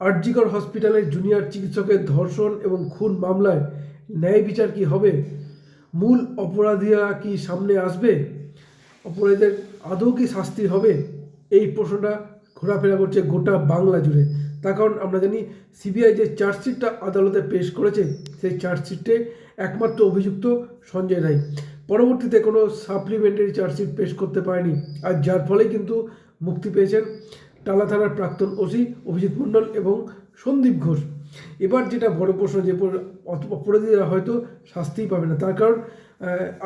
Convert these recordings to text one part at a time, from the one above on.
আরজিকর হসপিটালের জুনিয়র চিকিৎসকের ধর্ষণ এবং খুন মামলায় ন্যায় বিচার কি হবে? মূল অপরাধীরা কি সামনে আসবে? অপরাধীদের আদৌ কি শাস্তি হবে? এই প্রশ্নটা ঘোরাফেরা করছে গোটা বাংলা জুড়ে। তার কারণ আমরা জানি, সিবিআই যে চার্জশিটটা আদালতে পেশ করেছে, সেই চার্জশিটে একমাত্র অভিযুক্ত সঞ্জয় রায়। পরবর্তীতে কোনো সাপ্লিমেন্টারি চার্জশিট পেশ করতে পারেনি। আর যার ফলে কিন্তু মুক্তি পেয়েছেন টালা থানার প্রাক্তন ওসি অভিজিৎ মণ্ডল এবং সন্দীপ ঘোষ। এবার যেটা বড় প্রশ্ন যে অপরাধীরা হয়তো শাস্তিই পাবে না, তার কারণ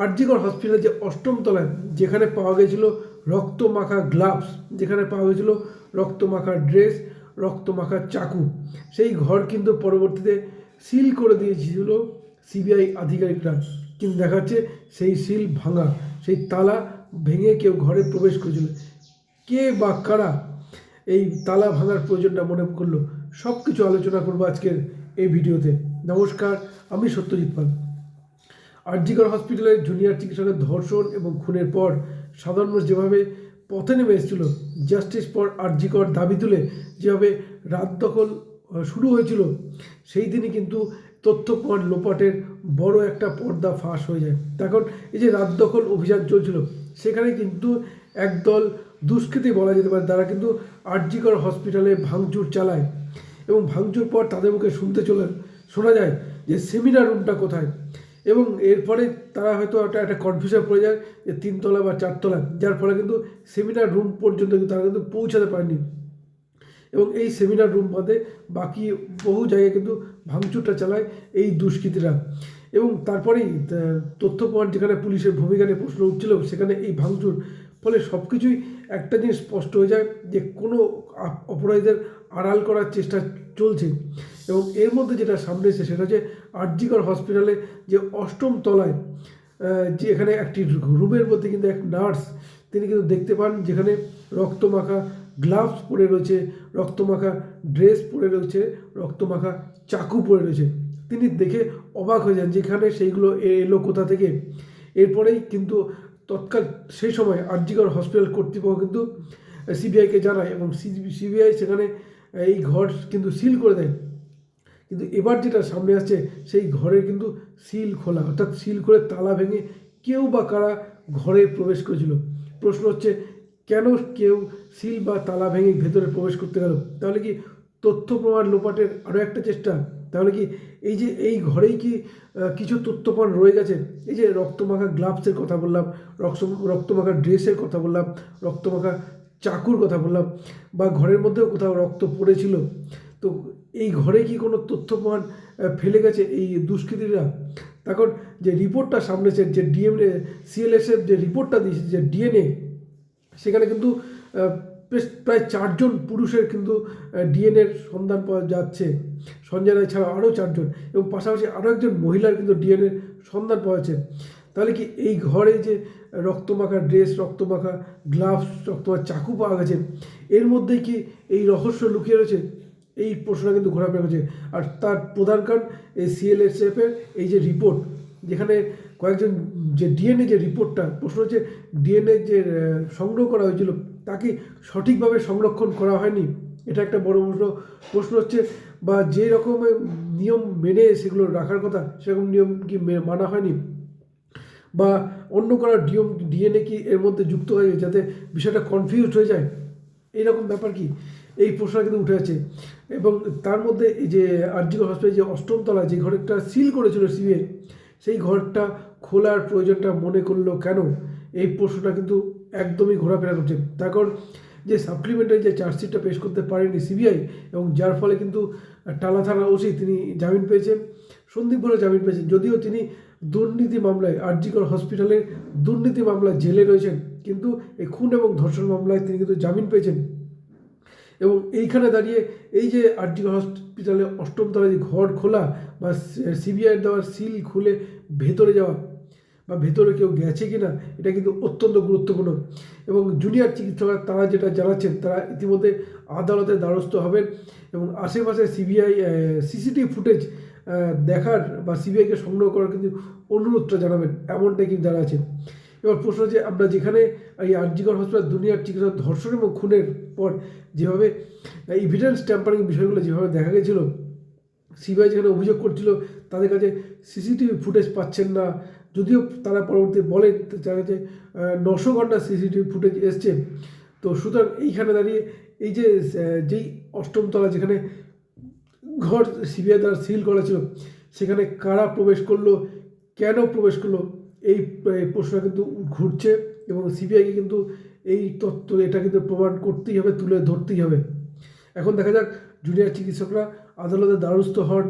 আরজিগড় হসপিটাল যে অষ্টম তলায় যেখানে পাওয়া গেছিল রক্ত মাখা গ্লাভস, যেখানে পাওয়া গেছিল রক্ত মাখা ড্রেস রক্ত মাখা চাকু, সেই ঘর কিন্তু পরবর্তীতে সিল করে দিয়েছিল সিবিআই আধিকারিকরা। কিন্তু দেখাচ্ছে সেই সিল ভাঙা, সেই তালা ভেঙে কেউ ঘরে প্রবেশ করেছিল। কে বা কারা এই তালা ভাঙার প্রয়োজনটা মনে করল সব কিছু আলোচনা করব আজকের এই ভিডিওতে। নমস্কার, আমি সত্যজিৎ পাল। আরজিকর হসপিটালের জুনিয়র চিকিৎসকের ধর্ষণ এবং খুনের পর সাধারণ মানুষ যেভাবে পথে নেমে এসেছিল, জাস্টিস ফর আরজিকর দাবি তুলে যেভাবে রাত দখল শুরু হয়েছিল, সেই দিনই কিন্তু তথ্য প্রমাণ লোপাটের বড় একটা পর্দা ফাঁস হয়ে যায়। তখন এই যে রাত দখল অভিযান চলছিল, সেখানে কিন্তু একদল দুষ্কৃতী বলা যেতে পারে, তারা কিন্তু আরজিকর হসপিটালে ভাঙচুর চালায় এবং ভাঙচুর পর তাদের মুখে শুনতে চলে, শোনা যায় যে সেমিনার রুমটা কোথায়। এবং এরপরে তারা হয়তো একটা একটা কনফিউশন পড়ে যায় যে তিনতলা বা চারতলা, যার ফলে কিন্তু সেমিনার রুম পর্যন্ত কিন্তু তারা কিন্তু পৌঁছাতে পারেনি। এবং এই সেমিনার রুম বাদে বাকি বহু জায়গায় কিন্তু ভাঙচুরটা চালায় এই দুষ্কৃতীরা। এবং তারপরেই তথ্য প্রমাণ যেখানে পুলিশের ভূমিকা নিয়ে প্রশ্ন উঠছিল, সেখানে এই ভাঙচুর ফলে সব কিছুই একটা জিনিস স্পষ্ট হয়ে যায় যে কোনো অপরাধীদের আড়াল করার চেষ্টা চলছে। এবং এর মধ্যে যেটা সামনে এসেছে সেটা হচ্ছে আরজিকর হসপিটালে যে অষ্টম তলায় যে এখানে একটি রুমের মধ্যে কিন্তু এক নার্স, তিনি কিন্তু দেখতে পান যেখানে রক্তমাখা গ্লাভস পরে রয়েছে, রক্তমাখা ড্রেস পরে রয়েছে, রক্তমাখা চাকু পরে রয়েছে। তিনি দেখে অবাক হয়ে যান যেখানে সেইগুলো এলো কোথা থেকে? এরপরেই কিন্তু তৎকাল সেই সময় আরজিগড় হসপিটাল কর্তৃপক্ষ কিন্তু সিবিআইকে জানায় এবং সিবিআই সেখানে এই ঘর কিন্তু সিল করে দেয়। কিন্তু এবার যেটা সামনে আসছে, সেই ঘরের কিন্তু সিল খোলা, অর্থাৎ সিল করে তালা ভেঙে কেউ বা কারা ঘরে প্রবেশ করেছিল। প্রশ্ন হচ্ছে, কেন কেউ সিল বা তালা ভেঙে ভেতরে প্রবেশ করতে গেল? তাহলে কি তথ্য প্রমাণ লোপাটের আরও একটা চেষ্টা। তাহলে কি এই যে এই ঘরেই কি কিছু তথ্য প্রমাণ রয়ে গেছে? এই যে রক্তমাখা গ্লাভসের কথা বললাম রক্ত রক্তমাখা ড্রেসের কথা বললাম, রক্তমাখা চাকুর কথা বললাম, বা ঘরের মধ্যেও কোথাও রক্ত পড়েছিল। তো এই ঘরে কি কোনো তথ্য প্রমাণ ফেলে গেছে এই দুষ্কৃতীরা? তখন যে রিপোর্টটা সামনে এসে যে ডিএমএ সিএলএসএফ যে রিপোর্টটা দিয়েছে, যে ডিএনএ, সেখানে কিন্তু প্রায় চারজন পুরুষের কিন্তু ডিএনএর সন্ধান পাওয়া যাচ্ছে। সঞ্জয় রায় ছাড়া আরও চারজন এবং পাশাপাশি আরও একজন মহিলার কিন্তু ডিএনএর সন্ধান পাওয়া যাচ্ছে। তাহলে কি এই ঘরে যে রক্তমাখা ড্রেস, রক্তমাখা গ্লাভস, রক্তমাখা চাকু পাওয়া গেছে, এর মধ্যে কি এই রহস্য লুকিয়ে রয়েছে? এই প্রশ্নটা কিন্তু ঘোরাফেরা করছে। আর তার প্রধান কারণ এই সিএলএসএফের এই যে রিপোর্ট, যেখানে কয়েকজন যে ডিএনএ যে রিপোর্টটা, প্রশ্ন হচ্ছে ডিএনএ যে সংগ্রহ করা হয়েছিল তাকে সঠিকভাবে সংরক্ষণ করা হয়নি। এটা একটা বড় প্রশ্ন প্রশ্ন হচ্ছে, বা যে রকমের নিয়ম মেনে সেগুলো রাখার কথা, সেরকম নিয়ম কি মানা হয়নি? বা অন্য কোনো ডিএম ডিএনএ কি এর মধ্যে যুক্ত হয়ে যাতে বিষয়টা কনফিউজড হয়ে যায়? এইরকম ব্যাপার কি? এই প্রশ্নটা কিন্তু উঠে আছে এবং তার মধ্যে এই যে আরজিগর হসপিটাল যে অষ্টম তলায় যে ঘরটা সিল করেছিল সিবিআই সেই ঘরটা খোলার প্রয়োজনটা মনে করল কেন? এই প্রশ্নটা কিন্তু একদমই ঘোরাফেরা করছে। তার কারণ যে সাপ্লিমেন্টারি যে চার্জশিটটা পেশ করতে পারেনি সিবিআই এবং যার ফলে কিন্তু টালা থানা ওসি তিনি জামিন পেয়েছেন। সন্দীপ বলে জামিন পেয়েছেন। যদিও তিনি দুর্নীতি মামলায় আরজিকর হসপিটালের দুর্নীতি মামলায় জেলে রয়েছেন, কিন্তু এই খুন এবং ধর্ষণ মামলায় তিনি কিন্তু জামিন পেয়েছেন। এবং এইখানে দাঁড়িয়ে এই যে আরজিকর হসপিটালে অষ্টম তলায় যে ঘর খোলা বা সিবিআইয়ের দেওয়ার সিল খুলে ভেতরে যাওয়া বা ভেতরে কেউ গেছে কি না, এটা কিন্তু অত্যন্ত গুরুত্বপূর্ণ। এবং জুনিয়র চিকিৎসকরা তারা যেটা জানাচ্ছেন, তারা ইতিমধ্যে আদালতে দ্বারস্থ হবেন এবং আশেপাশে সিবিআই সিসিটিভি ফুটেজ দেখার বা সিবিআইকে সংগ্রহ করার কিন্তু অনুরোধটা জানাবেন, এমনটাই কিন্তু জানা আছে এবার প্রশ্ন যে আমরা যেখানে এই আরজিগর হসপিটাল দুনিয়ার চিকিৎসা ধর্ষণ এবং খুনের পর যেভাবে ইভিডেন্স ট্যাম্পারিং বিষয়গুলো যেভাবে দেখা গেছিল সিবিআই যেখানে অভিযোগ করছিল, তাদের কাছে সিসিটিভি ফুটেজ পাচ্ছেন না। যদিও তারা পরবর্তী বলে তার কাছে নশো ঘণ্টা সিসিটিভি ফুটেজ এসছে। তো সুতরাং এইখানে দাঁড়িয়ে এই যে যেই অষ্টম তলা যেখানে ঘর সিবিআই দ্বারা সিল করা ছিল, সেখানে কারা প্রবেশ করল, কেন প্রবেশ করল, এই প্রশ্নটা কিন্তু ঘুরছে এবং সিবিআইকে কিন্তু এই তত্ত্ব এটা কিন্তু প্রমাণ করতেই হবে, তুলে ধরতেই হবে। এখন দেখা যাক, জুনিয়র চিকিৎসকরা আদালতের দ্বারস্থ হওয়ার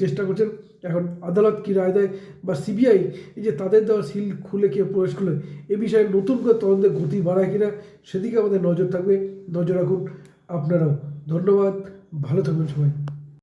চেষ্টা করছেন। এখন আদালত কী রায় দেয় বা সিবিআই, এই যে তাদের দেওয়া সিল খুলে কে প্রবেশ করলে, এ বিষয়ে নতুন করে তদন্তের গতি বাড়ায় কিনা, সেদিকে আমাদের নজর থাকবে। নজর রাখুন আপনারাও। ধন্যবাদ। ভালো থাকবেন সবাই।